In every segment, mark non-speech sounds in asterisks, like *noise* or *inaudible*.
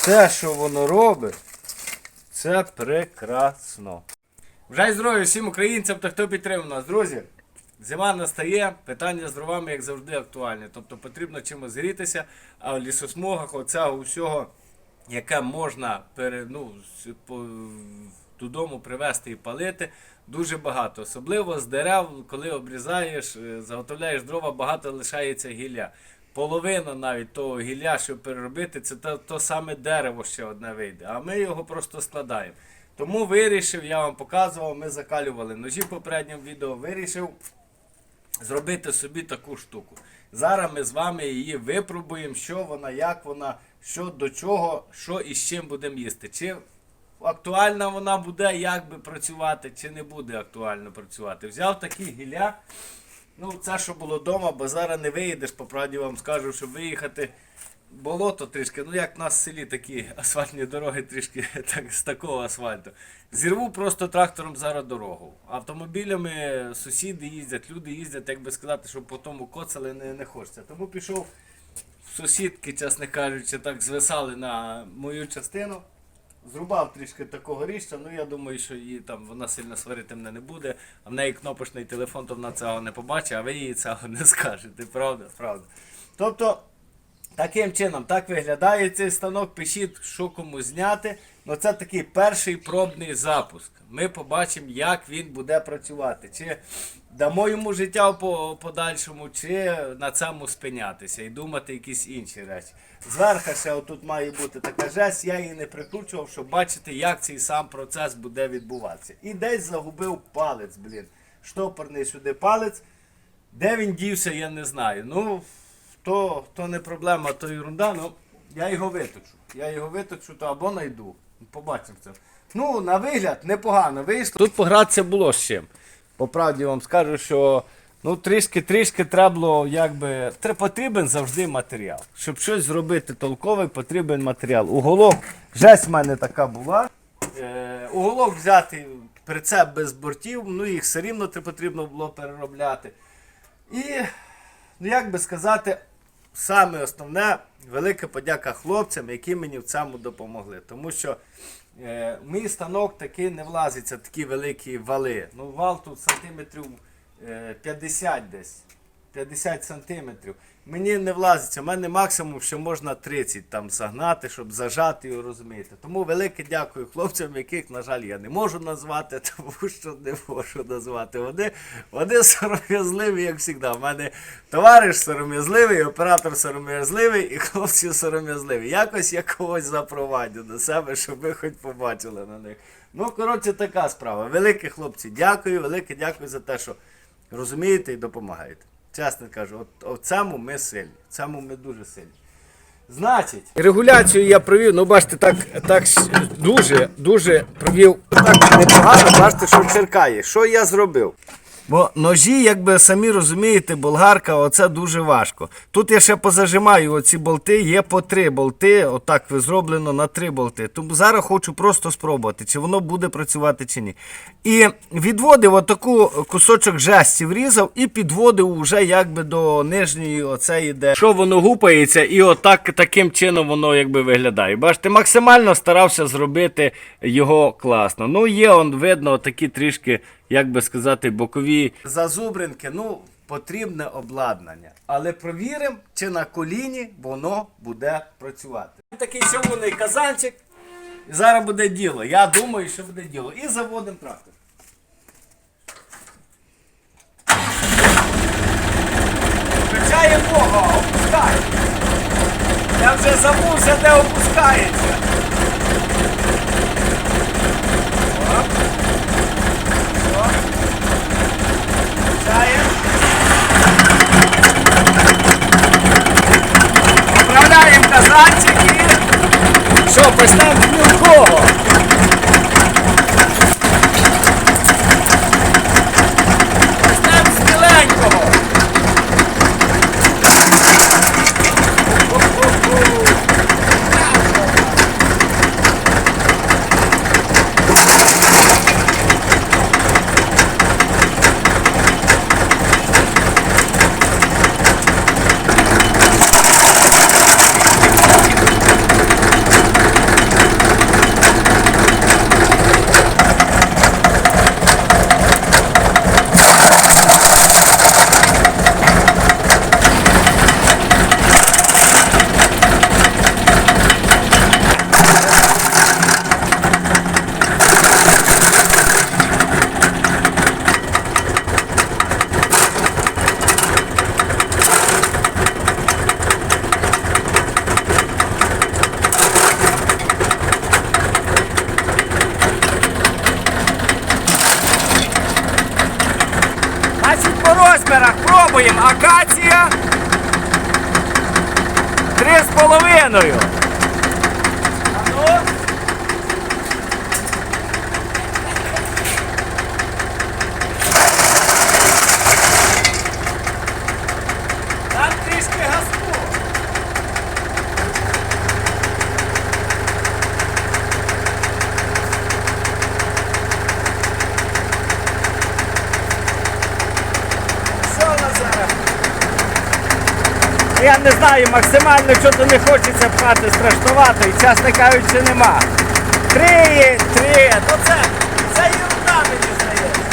Все, що воно робить, це прекрасно. Вже здоров'я всім українцям та хто підтримав нас, друзі. Зима настає, питання з дровами, як завжди, актуальне. Тобто потрібно чимось згрітися, а в лісосмугах оцього усього, яке можна пере, ну, по, додому привезти і палити, дуже багато. Особливо з дерев, коли обрізаєш, е, заготовляєш дрова, багато лишається гілля. Половина навіть того гілля, щоб переробити, це то, то саме дерево ще одне вийде. А ми його просто складаємо. Тому вирішив, я вам показував, ми закалювали ножі в попередньому відео, вирішив зробити собі таку штуку. Зараз ми з вами її випробуємо, що вона, як вона, що до чого, що і з чим будемо їсти. Чи актуальна вона буде, як би працювати, чи не буде актуально працювати. Взяв такі гілля. Ну, це що було вдома, бо зараз не виїдеш, по правді вам скажу, щоб виїхати. Болото трішки, ну як в нас в селі такі асфальтні дороги трішки *laughs* так, з такого асфальту. Зірву просто трактором зараз дорогу. Автомобілями сусіди їздять, люди їздять, як би сказати, щоб по тому коцали не, не хочеться. Тому пішов сусідки, чесно кажучи, так звисали на мою частину. Зрубав трішки такого ріжця, ну я думаю, що її там вона сильно сварити мене не буде, а в неї кнопочний телефон, то вона цього не побачить, а ви їй цього не скажете. Правда? Правда. Тобто, таким чином, так виглядає цей станок. Пишіть, що кому зняти. Ну це такий перший пробний запуск. Ми побачимо, як він буде працювати. Чи дамо йому життя по подальшому, чи на цьому спинятися і думати якісь інші речі. Зверху ще отут має бути така жесть, я її не прикручував, щоб бачити, як цей сам процес буде відбуватися. І десь загубив палець, блін. Штопорний сюди палець. Де він дівся, я не знаю. Ну, то, то не проблема, то ерунда, ну я його виточу. Я його виточу, то або знайду. Побачимо це. Ну, на вигляд, непогано вийшло. Тут погратися було з чим. По правді вам скажу, що ну, трішки-трішки треба було, якби. Потрібен завжди матеріал. Щоб щось зробити толкове, потрібен матеріал. Уголок, жесть в мене така була. Е, уголок взяти прицеп без бортів, ну їх все рівно потрібно було переробляти. І, ну як би сказати, саме основне, велика подяка хлопцям, які мені в цьому допомогли. Тому що е, мій станок таки не влазиться, такі великі вали. Ну, вал тут сантиметрів е, 50 десь. 50 сантиметрів. Мені не влазиться. У мене максимум, що можна 30 там загнати, щоб зажати його, розумієте. Тому велике дякую хлопцям, яких, на жаль, я не можу назвати, *laughs* тому що не можу назвати. Вони, вони сором'язливі, як завжди. У мене товариш сором'язливий, оператор сором'язливий і хлопці сором'язливі. Якось я когось запровадю до себе, щоб ви хоч побачили на них. Ну, коротше, така справа. Велике хлопці, дякую, велике дякую за те, що розумієте і допомагаєте. Чесно кажу, от, от цьому ми сильні. Цьому ми дуже сильні. Значить, регуляцію я провів, ну бачите, так, так дуже, дуже провів так непогано, бачите, що черкає. Що я зробив? Бо ножі, якби самі розумієте, болгарка, оце дуже важко. Тут я ще позажимаю оці болти, є по три болти, отак зроблено на три болти. Тому зараз хочу просто спробувати, чи воно буде працювати чи ні. І відводив отаку кусочок жесті врізав і підводив уже якби до нижньої оцеї, де що воно гупається, і отак таким чином воно якби виглядає. Бачите, максимально старався зробити його класно. Ну, є он видно такі трішки, як би сказати, бокові зазубринки. Ну, потрібне обладнання. Але провіримо, чи на коліні воно буде працювати. Такий сьомуний казанчик. І зараз буде діло. Я думаю, що буде діло. І заводимо трактор. Включає Бога, опускає. Я вже забувся, де опускається. І... Що, мілкого. Почнемо не знаю, максимально що-то не хочеться пхати страшнувато і не кажучи нема. Три, три, ну це, це ерунда мені здається.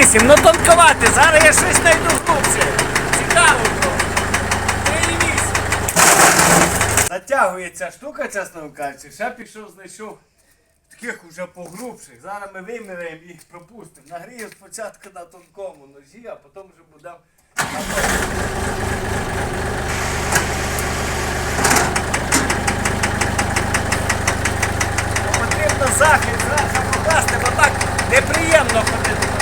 І 3,8. Ну тонковати. Зараз я щось знайду хлопці. Цікаво трохи. 3,8. Затягується штука, чесно кажучи. Ще пішов, знайшов таких уже погрубших. Зараз ми виміряємо і пропустимо. Нагрію спочатку на тонкому ножі, а потім вже будемо. на тонкому. Захист зразу покласти, бо так неприємно ходити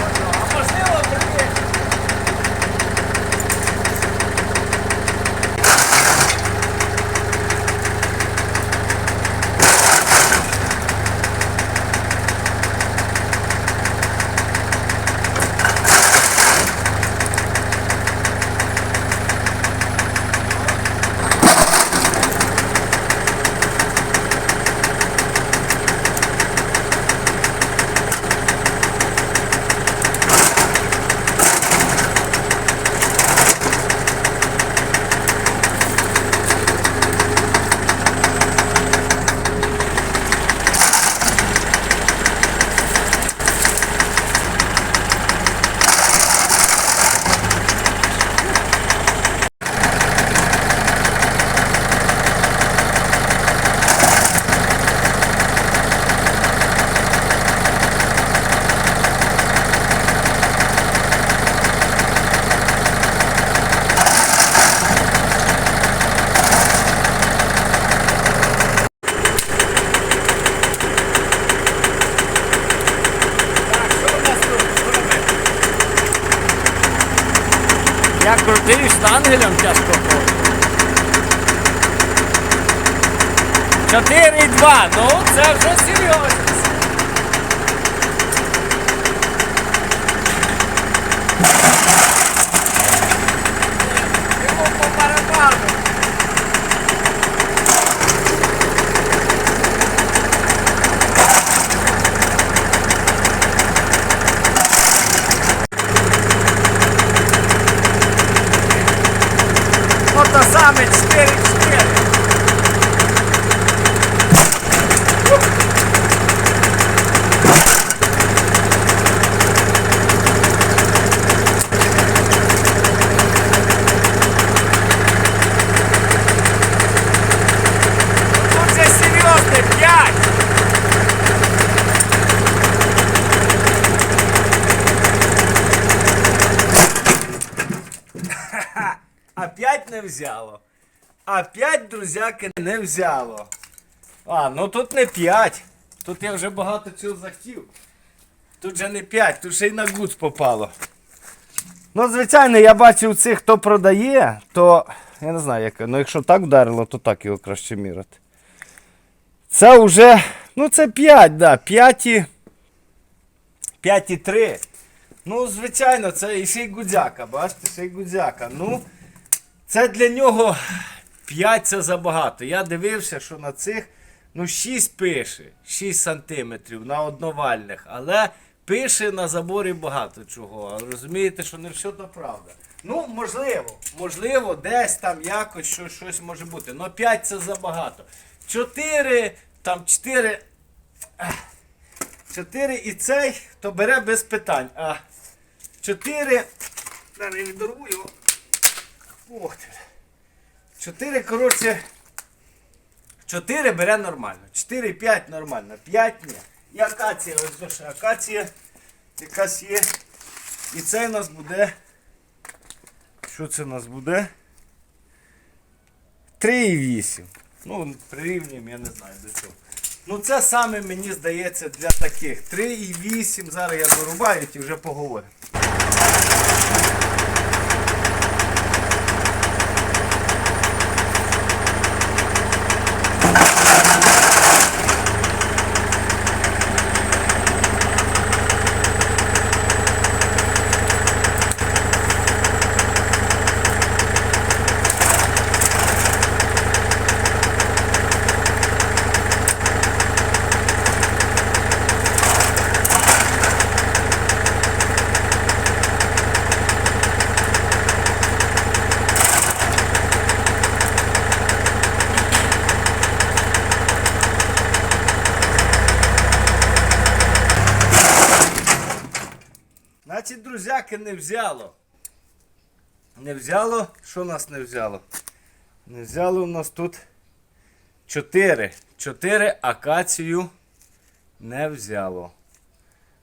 Я крутий штангелем тяжко ходить. 4,2, ну це вже серйозно. Йому по барабану. Ото саме 4-4. Тут же серйозно 5. Опять не взяло. Опять, друзяки, не взяло. А, ну тут не 5. Тут я вже багато чого захотів. Тут же не 5, тут ще й на гуц попало. Ну, звичайно, я бачив цих, хто продає, то. Я не знаю, як. Ну якщо так вдарило, то так його краще мірити. Це вже. Ну це 5, да. 5 і. 5 і 3. Ну, звичайно, це і ще й гудзяка, бачите, ще й гудзяка. Ну, це для нього 5 це забагато. Я дивився, що на цих ну 6 пише, 6 сантиметрів на одновальних, але пише на заборі багато чого. Розумієте, що не все то правда. Ну, можливо, можливо, десь там якось щось, щось може бути. Но 5 це забагато. 4, там 4. 4 і цей, то бере без питань. А 4. Зараз я відорву його. Ти. 4, коротше. 4 бере нормально. 4, 5 нормально. 5 ні. І акація, ось ще акація якась є. І це у нас буде. Що це у нас буде? 3,8. Ну, прирівнюємо, я не знаю до чого. Ну це саме мені здається для таких. 3,8. Зараз я дорубаю і вже поговоримо. Значить, друзяки, не взяло. Не взяло. Що нас не взяло? Не взяло у нас тут 4. 4 акацію не взяло.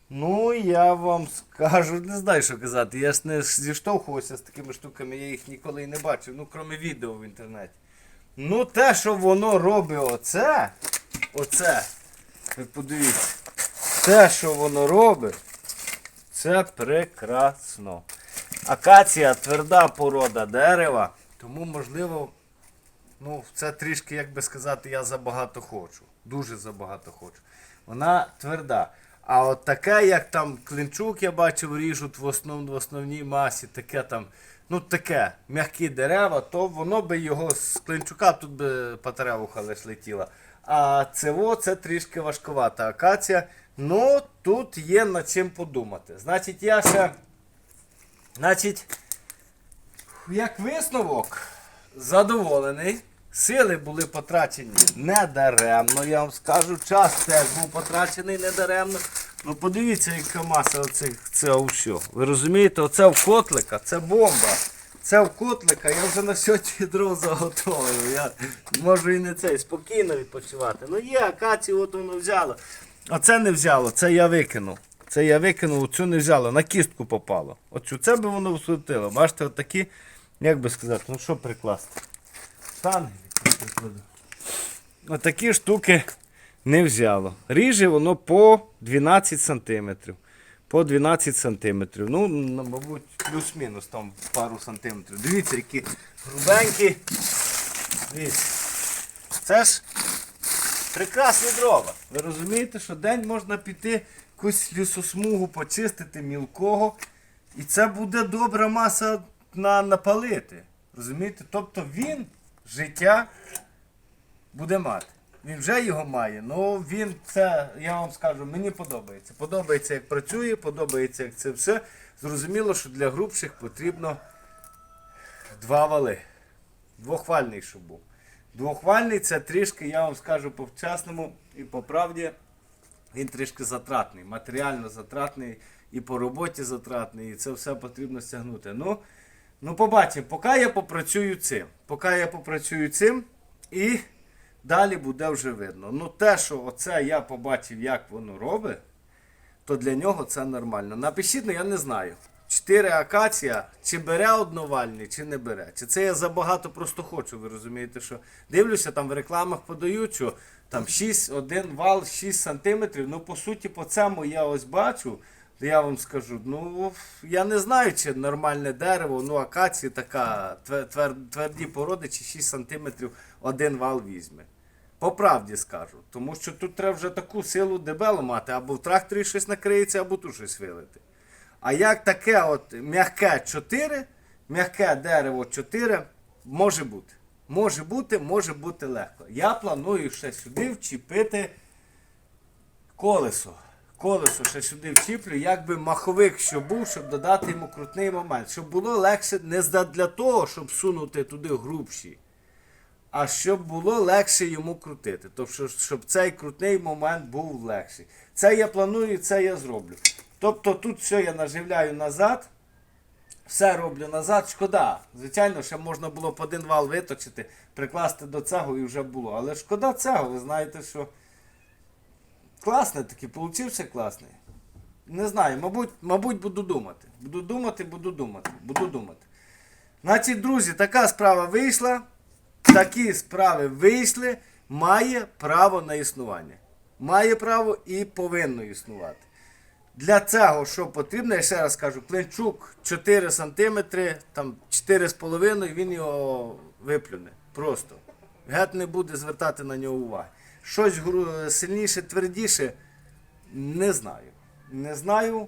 Ну, я вам скажу, не знаю, що казати. Я ж не зіштовхувався з такими штуками, я їх ніколи і не бачив, ну, крім відео в інтернеті. Ну, те, що воно робить оце, оце, ви подивіться, те, що воно робить, це прекрасно. Акація тверда порода дерева, тому можливо, ну, це трішки, як би сказати, я забагато хочу. Дуже забагато хочу. Вона тверда. А от таке, як там клинчук, я бачив, ріжуть в, основ, в основній масі, таке там, ну таке, м'які дерева, то воно би його з клинчука тут би патеревуха лиш летіла. А цево це трішки важкувата акація. Ну, тут є над чим подумати. Значить, я ще. Значить, як висновок, задоволений. Сили були потрачені недаремно, я вам скажу. Час теж був потрачений недаремно. Ну подивіться, яка маса оцих це все. Ви розумієте, оце в котлика, це бомба. Це в котлика, я вже на сьогодні дров заготовив. Я можу і не цей, спокійно відпочивати. Ну є, акацію от воно взяло. А це не взяло, це я викинув. Це я викинув, оцю не взяло, на кістку попало. Оцю це би воно всутило. Бачите, отакі, як би сказати, ну що прикласти? Штанги. Отакі штуки не взяло. Ріже воно по 12 см. По 12 см. Ну, мабуть, плюс-мінус там пару сантиметрів. Дивіться, які грубенькі. Дивіться. Це ж прекрасні дрова. Ви розумієте, що день можна піти якусь лісосмугу почистити мілкого. І це буде добра маса на, напалити. Розумієте? Тобто він життя буде мати. Він вже його має, ну він це, я вам скажу, мені подобається. Подобається, як працює, подобається, як це все. Зрозуміло, що для грубших потрібно два вали. Двохвальний, щоб був. Двохвальний це трішки, я вам скажу по-вчасному і по правді, він трішки затратний, матеріально затратний, і по роботі затратний, і це все потрібно стягнути. Ну, ну побачимо, поки я попрацюю цим. Поки я попрацюю цим і далі буде вже видно. Ну те, що оце я побачив, як воно робить, то для нього це нормально. Напишіть, ну я не знаю. 4 акація, чи бере одновальний, чи не бере. Чи це я забагато просто хочу, ви розумієте, що дивлюся, там в рекламах подають, що там 6, один вал 6 сантиметрів. Ну, по суті, по цьому я ось бачу, я вам скажу, ну я не знаю, чи нормальне дерево, ну акація така твер, твер, тверді породи, чи 6 сантиметрів один вал візьме. По правді скажу. Тому що тут треба вже таку силу дебелу мати, або в тракторі щось накриється, або тут щось вилити. А як таке от м'яке 4, м'яке дерево 4, може бути. Може бути, може бути легко. Я планую ще сюди вчепити колесо. Колесо ще сюди вчіплю, якби маховик, що був, щоб додати йому крутний момент. Щоб було легше не для того, щоб сунути туди грубші. а щоб було легше йому крутити. Тобто, щоб- цей крутний момент був легший. Це я планую, це я зроблю. Тобто тут все я наживляю назад, все роблю назад. Шкода. Звичайно, ще можна було б один вал виточити, прикласти до цього і вже було. Але шкода цього, ви знаєте, що класний такий, получився класний. Не знаю, мабуть, мабуть, буду думати. Буду думати, буду думати, буду думати. Значить, друзі, така справа вийшла. Такі справи вийшли, має право на існування. Має право і повинно існувати. Для цього, що потрібно, я ще раз кажу, клинчук 4 см, там 4,5 він його виплюне. Просто. Гет не буде звертати на нього уваги. Щось сильніше, твердіше, не знаю. Не знаю.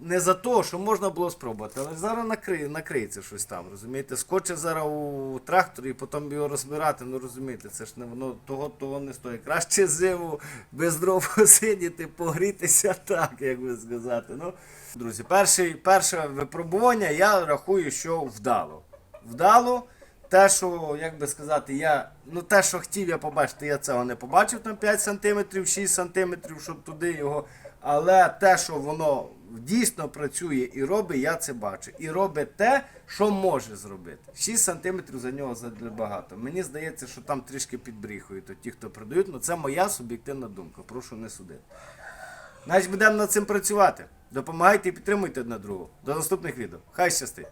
Не за те, що можна було спробувати, але зараз накриє, накриється щось там, розумієте? Скоче зараз у трактор і потім його розбирати, ну розумієте, це ж не воно того, того не стоїть. Краще зиму без дров *laughs* посидіти, погрітися так, як би сказати. Ну, друзі, перший, перше випробування я рахую, що вдало. Вдало. Те, що, як би сказати, я. Ну, те, що хотів я побачити, я цього не побачив там 5 см, 6 см, щоб туди його. Але те, що воно дійсно працює і робить, я це бачу. І робить те, що може зробити. 6 сантиметрів за нього забагато. Мені здається, що там трішки підбріхують ті, хто продають. але це моя суб'єктивна думка. Прошу не судити. Значить, будемо над цим працювати. Допомагайте і підтримуйте одне другого. До наступних відео. Хай щастить!